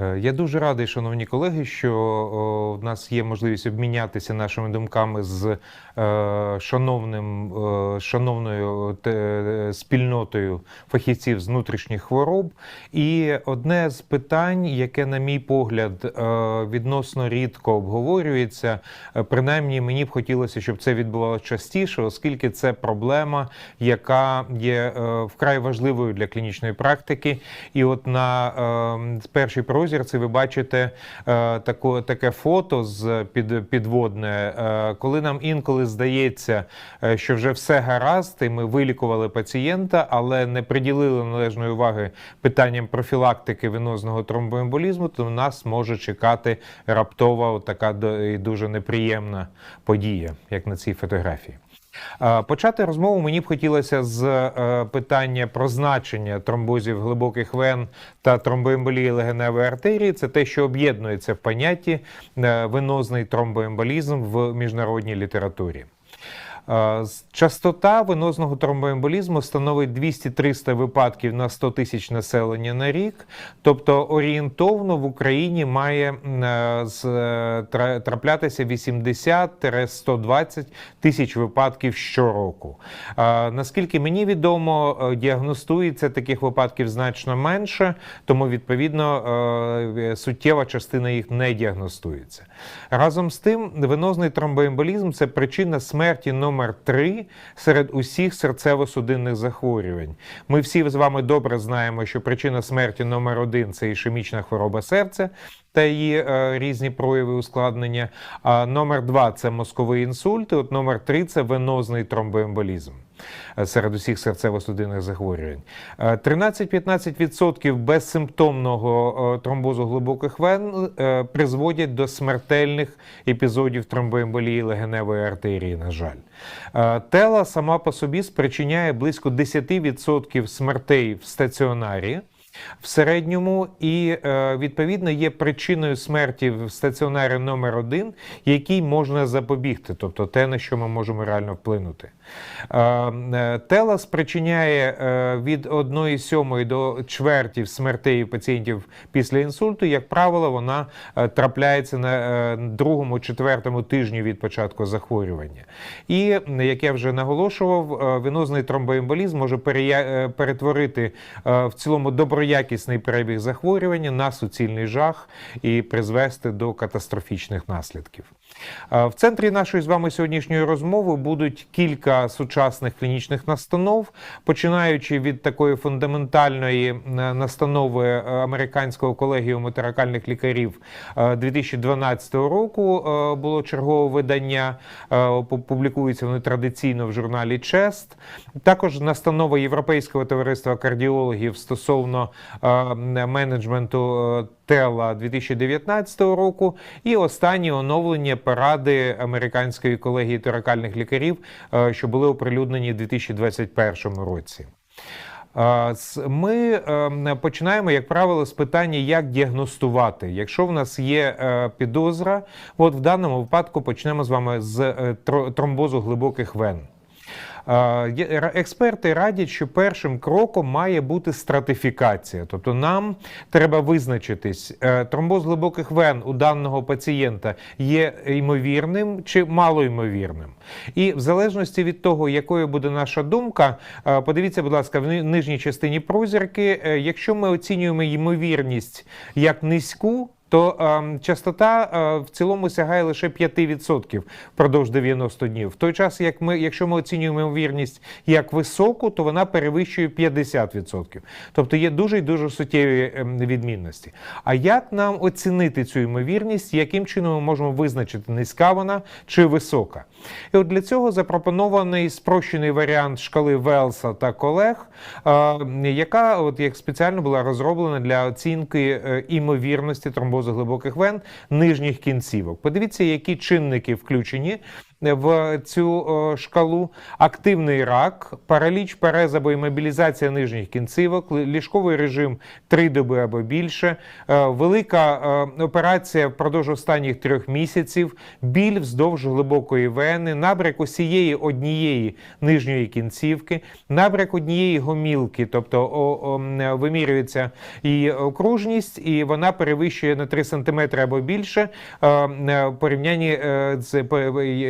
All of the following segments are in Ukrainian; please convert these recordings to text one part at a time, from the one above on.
Е, Я дуже радий, шановні колеги, що в нас є можливість обмінятися нашими думками з е, шановним, е, шановною спільнотою фахівців з внутрішніх хвороб. І одне з питань, яке, на мій погляд, відносно рідко обговорюється, принаймні мені б хотілося, щоб це відбувалося частіше, оскільки це проблема, яка є вкрай важливою для клінічної практики. І от на першій прозірці ви бачите е, тако, таке фото з під, підводне, е, коли нам інколи здається, е, що вже все гаразд, і ми вилікували пацієнта, але не приділили належної уваги питанням профілактики венозного тромбоемболізму, то нас може чекати раптова така і дуже неприємна подія, як на цій фотографії. Почати розмову мені б хотілося з е, питання про значення тромбозів глибоких вен та тромбоемболії легеневої артерії. Це те, що об'єднується в понятті е, венозний тромбоемболізм в міжнародній літературі. Частота венозного тромбоемболізму становить 200-300 випадків на 100 тисяч населення на рік. Тобто орієнтовно в Україні має е, е, траплятися 80-120 тисяч випадків щороку. Наскільки мені відомо, е, діагностується таких випадків значно менше, тому відповідно суттєва частина їх не діагностується. Разом з тим, венозний тромбоемболізм це причина смерті номер 3 серед усіх серцево-судинних захворювань. Ми всі з вами добре знаємо, що причина смерті номер 1 це ішемічна хвороба серця та її е, різні прояви ускладнення. А номер 2 це мозковий інсульт. І от номер 3 це венозний тромбоемболізм серед усіх серцево-судинних захворювань. Е, 13-15% безсимптомного е, тромбозу глибоких вен е, призводять до смертельних епізодів тромбоемболії легеневої артерії, на жаль. Е, Тела сама по собі спричиняє близько 10% смертей в стаціонарі. В середньому і е, відповідно є причиною смерті в стаціонарі номер 1 який можна запобігти, тобто те, на що ми можемо реально вплинути. Е, е, Тела спричиняє від 1,7 до чвертів смертей пацієнтів після інсульту. Як правило, вона трапляється на другому, четвертому тижні від початку захворювання. І як я вже наголошував, венозний тромбоемболізм може перетворити в цілому доброякісний перебіг захворювання на суцільний жах і призвести до катастрофічних наслідків. Е, В центрі нашої з вами сьогоднішньої розмови будуть кілька сучасних клінічних настанов, починаючи від такої фундаментальної е, настанови е, американського колегіуму теракальних лікарів е, 2012 року. Було чергове видання, е, пу- вони традиційно в журналі Чест. Також настанова Європейського товариства кардіологів стосовно менеджменту е, Тела 2019 року, і останні оновлення поради американської колегії торакальних лікарів, е, що були оприлюднені в 2021 році. Е, Ми е, починаємо, як правило, з питання, як діагностувати. Якщо в нас є е, підозра, от в даному випадку почнемо з вами з е, тромбозу глибоких вен. Експерти радять, що першим кроком має бути стратифікація. Тобто нам треба визначитись, е, тромбоз глибоких вен у даного пацієнта є ймовірним чи малоймовірним. І в залежності від того, якою буде наша думка, е, подивіться, будь ласка, в нижній частині прозірки, е, якщо ми оцінюємо ймовірність як низьку, то е, частота е, в цілому сягає лише 5% впродовж 90 днів. В той час, як ми, якщо ми оцінюємо ймовірність як високу, то вона перевищує 50%. Тобто є дуже і дуже суттєві ем, відмінності. А як нам оцінити цю ймовірність, яким чином ми можемо визначити, низька вона чи висока? І от для цього запропонований спрощений варіант шкали Велса та колег, е, яка от як спеціально була розроблена для оцінки е, імовірності тромбозу глибоких вен нижніх кінцівок. Подивіться, які чинники включені в цю шкалу: активний рак, параліч перез або імобілізація нижніх кінцівок, ліжковий режим 3 доби або більше, е, велика е, операція впродовж останніх трьох місяців, біль вздовж глибокої вени, набряк усієї однієї нижньої кінцівки, набряк однієї гомілки, тобто о, о, вимірюється і окружність, і вона перевищує на 3 см або більше е, в порівнянні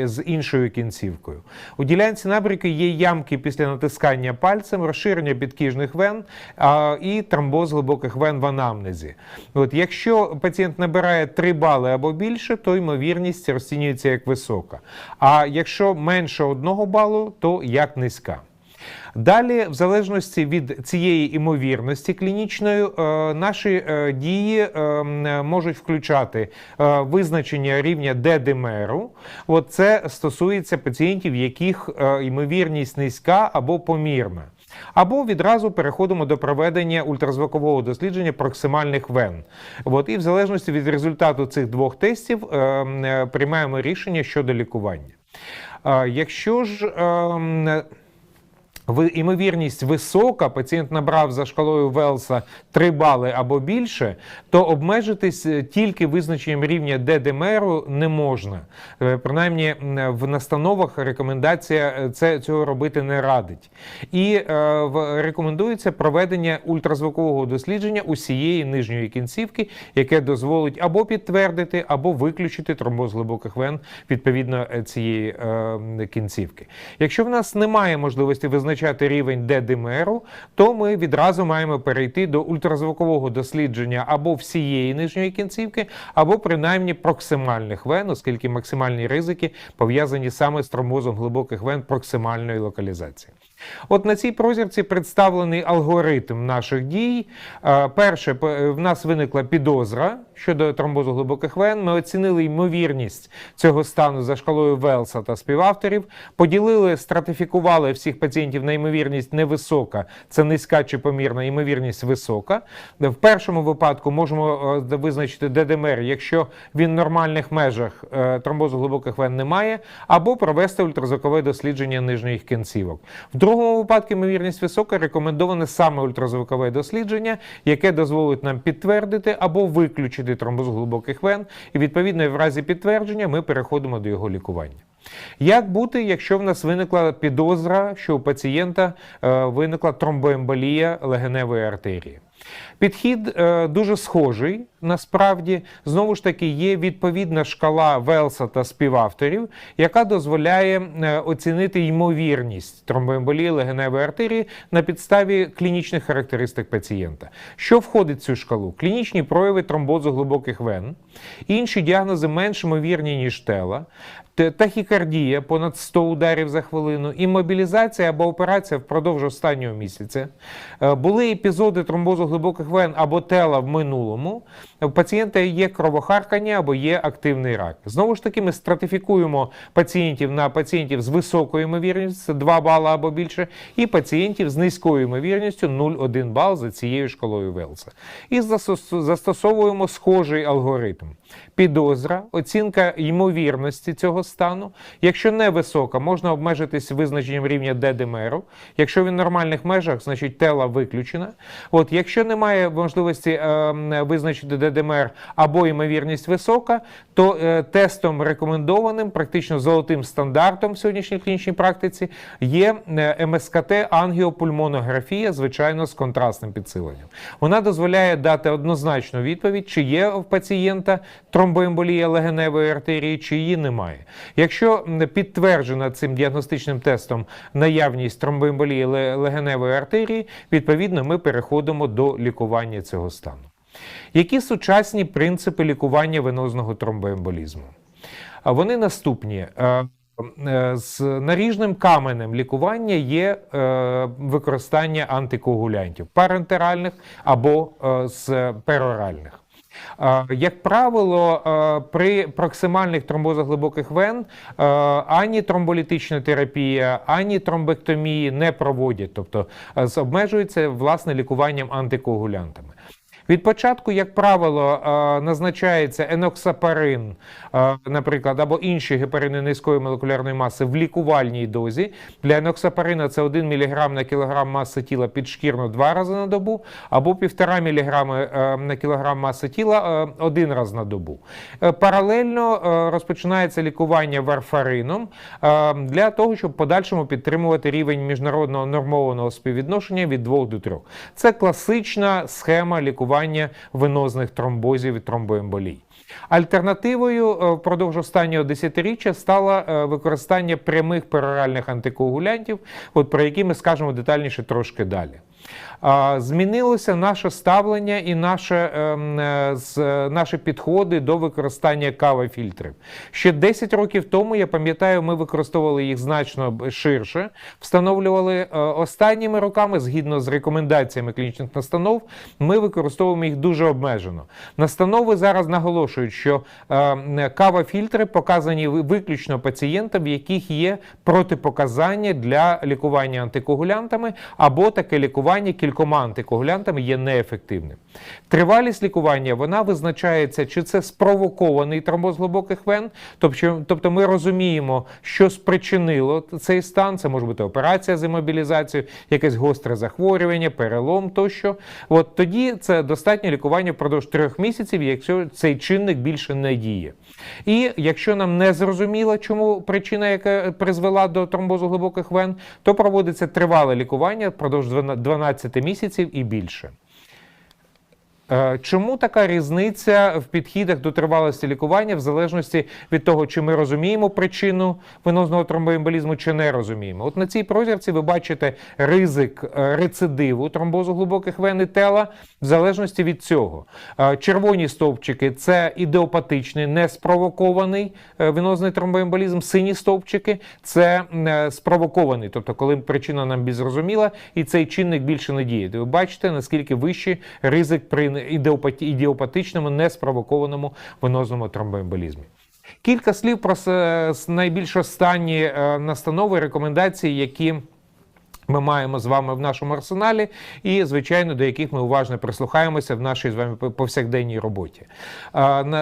з, з іншою кінцівкою. У ділянці набріки є ямки після натискання пальцем, розширення підкіжних вен а, і тромбоз глибоких вен в анамнезі. От, якщо пацієнт набирає 3 бали або більше, то ймовірність розцінюється як висока. А якщо менше 1 балу, то як низька. Далі, в залежності від цієї імовірності клінічної, е, наші е, дії е, можуть включати визначення рівня ДДМРу. От це стосується пацієнтів, яких ймовірність низька або помірна. Або відразу переходимо до проведення ультразвукового дослідження проксимальних вен. От, і в залежності від результату цих двох тестів приймаємо рішення щодо лікування. Якщо ж Імовірність висока, пацієнт набрав за шкалою Велса 3 бали або більше, то обмежитись е, тільки визначенням рівня ДДМРу не можна. Е, Принаймні в настановах рекомендація е, це, цього робити не радить. І е, рекомендується проведення ультразвукового дослідження усієї нижньої кінцівки, яке дозволить або підтвердити, або виключити тромбоз глибоких вен відповідно цієї е, кінцівки. Якщо в нас немає можливості визначати рівень дедимеру, то ми відразу маємо перейти до ультразвукового дослідження або всієї нижньої кінцівки, або принаймні проксимальних вен, оскільки максимальні ризики пов'язані саме з тромбозом глибоких вен проксимальної локалізації. От на цій прозірці представлений алгоритм наших дій. Е, Перше, в нас виникла підозра щодо тромбозу глибоких вен. Ми оцінили ймовірність цього стану за шкалою Велса та співавторів, поділили, стратифікували всіх пацієнтів на ймовірність невисока, це низька чи помірна, ймовірність висока. В першому випадку можемо е, визначити ДДМР, якщо він в нормальних межах е, тромбозу глибоких вен немає, або провести ультразвукове дослідження нижніх кінцівок. В другому випадку ймовірність висока, рекомендоване саме ультразвукове дослідження, яке дозволить нам підтвердити або виключити тромбоз глибоких вен, і відповідно в разі підтвердження ми переходимо до його лікування. Як бути, якщо в нас виникла підозра, що у пацієнта е, виникла тромбоемболія легеневої артерії? Підхід е, дуже схожий. Насправді, знову ж таки, є відповідна шкала Велса та співавторів, яка дозволяє е, оцінити ймовірність тромбоемболії легеневої артерії на підставі клінічних характеристик пацієнта. Що входить в цю шкалу? Клінічні прояви тромбозу глибоких вен, інші діагнози менш ймовірні, ніж тела, тахікардія понад 100 ударів за хвилину, іммобілізація або операція впродовж останнього місяця. Е, Були епізоди тромбозу глибоких вен або тела в минулому. У пацієнта є кровохаркання або є активний рак. Знову ж таки, ми стратифікуємо пацієнтів на пацієнтів з високою ймовірністю, це 2 бали або більше, і пацієнтів з низькою ймовірністю 0,1 бал за цією шкалою Велса. І застосовуємо схожий алгоритм. Підозра, оцінка ймовірності цього стану. Якщо не висока, можна обмежитись визначенням рівня ДДМРу. Якщо він в нормальних межах, значить тела виключена. От, якщо немає можливості е, визначити ДДМР або ймовірність висока, то е, тестом рекомендованим, практично золотим стандартом в сьогоднішній клінічній практиці є е, МСКТ ангіопульмонографія, звичайно, з контрастним підсиленням. Вона дозволяє дати однозначну відповідь, чи є в пацієнта тромбоемболія легеневої артерії, чи її немає. Якщо підтверджена цим діагностичним тестом наявність тромбоемболії легеневої артерії, відповідно ми переходимо до лікування цього стану. Які сучасні принципи лікування венозного тромбоемболізму? Вони наступні. Е, е, З наріжним каменем лікування є е, використання антикоагулянтів парентеральних або з пероральних. Е, Як правило, е, при проксимальних тромбозах глибоких вен е, ані тромболітична терапія, ані тромбектомії не проводять, тобто обмежується власне лікуванням антикоагулянтами. Від початку, як правило, е, назначається еноксапарин, е, наприклад, або інші гепарини низької молекулярної маси в лікувальній дозі. Для еноксапарина це 1 мг на кілограм маси тіла підшкірно два рази на добу, або 1,5 мг на кілограм маси тіла е, один раз на добу. Е, Паралельно е, розпочинається лікування варфарином е, для того, щоб в подальшому підтримувати рівень міжнародного нормованого співвідношення від 2 до 3. Це класична схема лікування венозних тромбозів і тромбоемболій. Альтернативою е, впродовж останнього десятиріччя стало е, використання прямих пероральних антикоагулянтів, от про які ми скажемо детальніше трошки далі. Змінилося наше ставлення і наше, ем, е, з- наші підходи до використання кава-фільтрів. Ще 10 років тому, я пам'ятаю, ми використовували їх значно ширше, встановлювали е, останніми роками, згідно з рекомендаціями клінічних настанов, ми використовуємо їх дуже обмежено. Настанови зараз наголошують, що е, кава-фільтри показані виключно пацієнтам, в яких є протипоказання для лікування антикоагулянтами, або таке лікування кількома антикоагулянтами є неефективним. Тривалість лікування вона визначається, чи це спровокований тромбоз глибоких вен, тобто, тобто ми розуміємо, що спричинило цей стан. Це може бути операція з імобілізацією, якесь гостре захворювання, перелом тощо. От тоді це достатнє лікування впродовж трьох місяців, якщо цей чинник більше не діє. І якщо нам не зрозуміло, чому причина, яка призвела до тромбозу глибоких вен, то проводиться тривале лікування впродовж 12 місяців і більше. Е, Чому така різниця в підхідах до тривалості лікування, в залежності від того, чи ми розуміємо причину венозного тромбоемболізму, чи не розуміємо? От на цій прозірці ви бачите ризик е, рецидиву тромбозу глибоких вен і тела в залежності від цього. Е, Червоні стовпчики це ідеопатичний, неспровокований е, венозний тромбоемболізм. Сині стовпчики це спровокований, тобто коли причина нам більш зрозуміла, і цей чинник більше не діє. Ви бачите, наскільки вищий ризик при ідіопатичному, неспровокованому венозному тромбоемболізмі. Кілька слів про найбільш останні е, настанови, рекомендації, які ми маємо з вами в нашому арсеналі, і, звичайно, до яких ми уважно прислухаємося в нашій з вами повсякденній роботі. Ем,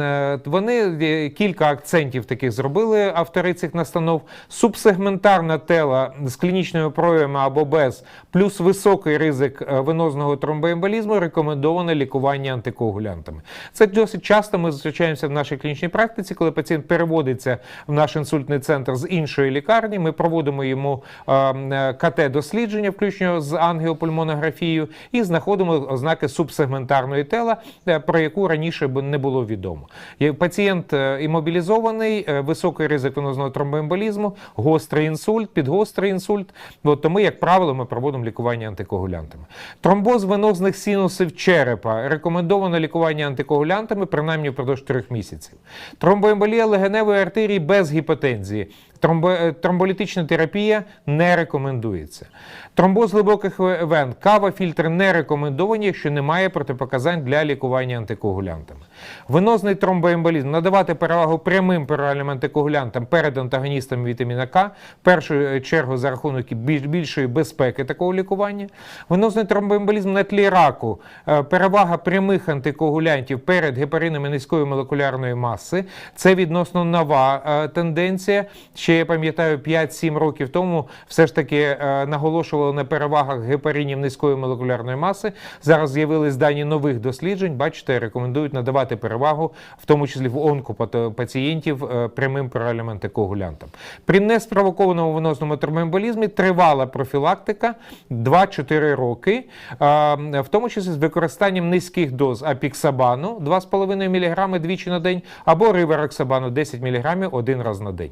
е, Вони кілька акцентів таких зробили автори цих настанов. Субсегментарна тела з клінічними проявами або без, плюс високий ризик е, венозного тромбоемболізму, рекомендоване лікування антикоагулянтами. Це досить часто ми зустрічаємося в нашій клінічній практиці, коли пацієнт переводиться в наш інсультний центр з іншої лікарні. Ми проводимо йому е, КТ-дослідження, включно з ангіопульмонографією, і знаходимо ознаки субсегментарної тела, е, про яку раніше б не було відомо. Пацієнт е, імобілізований, е, високий ризик венозного тромбоемболізму, гострий інсульт, підгострий інсульт. От тому, як правило, ми проводимо лікування антикоагулянтами. Тромбоз венозних синусів черепа рекомендовано лікування антикоагулянтами принаймні впродовж трьох місяців. Тромбоемболія легеневої артерії без гіпотензії. Е, тромболітична терапія не рекомендується. Тромбоз глибоких вен, кава, фільтри не рекомендовані, якщо немає протипоказань для лікування антикоагулянтами. Венозний тромбоемболізм надавати перевагу прямим пероральним антикоагулянтам перед антагоністами вітаміна К, в першу е, чергу за рахунок більшої безпеки такого лікування. Венозний тромбоемболізм на тлі раку, е, перевага прямих антикоагулянтів перед гепаринами низької молекулярної маси. Це відносно нова тенденція. Ще я пам'ятаю 5-7 років тому все ж таки е, наголошували на перевагах гепаринів низької молекулярної маси. Зараз з'явились дані нових досліджень. Бачите, рекомендують надавати перевагу, в тому числі в онкопацієнтів е, прямим пероральним антикоагулянтам. При неспровокованому венозному тромбоемболізмі тривала профілактика 2-4 роки, е, в тому числі з використанням низьких доз апіксабану 2,5 мг двічі на день або ривероксабану 10 мг один раз на день.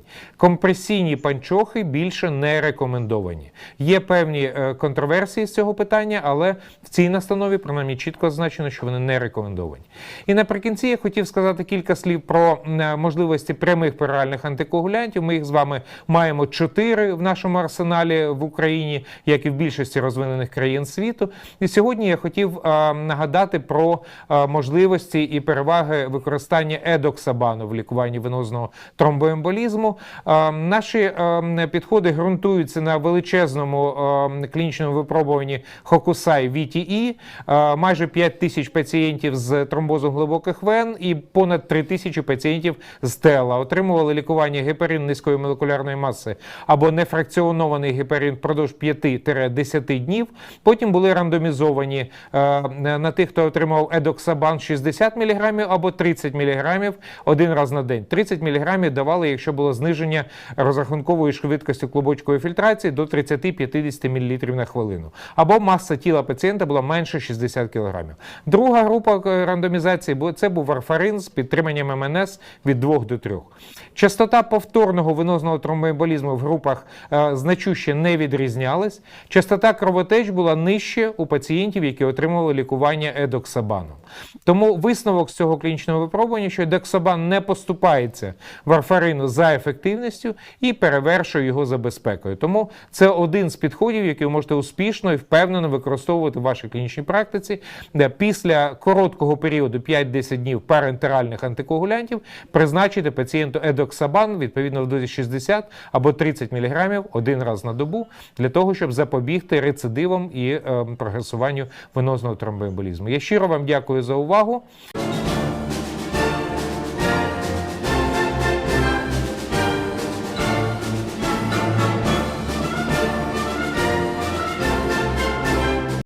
Компресійні панчохи більше не рекомендовані. Є певні е, контроверсії з цього питання, але в цій настанові принаймні чітко зазначено, що вони не рекомендовані. І наприкінці я хотів сказати кілька слів про е, можливості прямих пероральних антикоагулянтів. Ми їх з вами маємо чотири в нашому арсеналі в Україні, як і в більшості розвинених країн світу. І сьогодні я хотів е, нагадати про можливості і переваги використання едоксабану в лікуванні венозного тромбоемболізму. Е, Наші е, підходи ґрунтуються на величезному е, клінічному випробуванні Хокусай VTE. Е, Майже 5 тисяч пацієнтів з тромбозом глибоких вен і понад 3 тисячі пацієнтів з ТЕЛА отримували лікування гепарин низької молекулярної маси або нефракціонований гепарин впродовж 5-10 днів. Потім були рандомізовані е, на тих, хто отримав едоксабан 60 мг або 30 мг один раз на день. 30 мг давали, якщо було зниження розрахункової швидкості клубочкової фільтрації до 30-50 мл на хвилину. Або маса тіла пацієнта була менше 60 кг. Друга група е, рандомізації це був варфарин з підтриманням МНС від 2 до 3. Частота повторного венозного тромбоемболізму в групах е, значуще не відрізнялась. Частота кровотеч була нижче у пацієнтів, які отримували лікування едоксабаном. Тому висновок з цього клінічного випробування, що едоксабан не поступається варфарину за ефективністю і перевершує його за безпекою. Тому це один з підходів, який ви можете успішно і впевнено використовувати в вашій клінічній практиці, де після короткого періоду 5-10 днів парентеральних антикоагулянтів призначити пацієнту едоксабан відповідно в дозі 60 або 30 мг один раз на добу для того, щоб запобігти рецидивам і е, прогресуванню венозного тромбоемболізму. Я щиро вам дякую за увагу.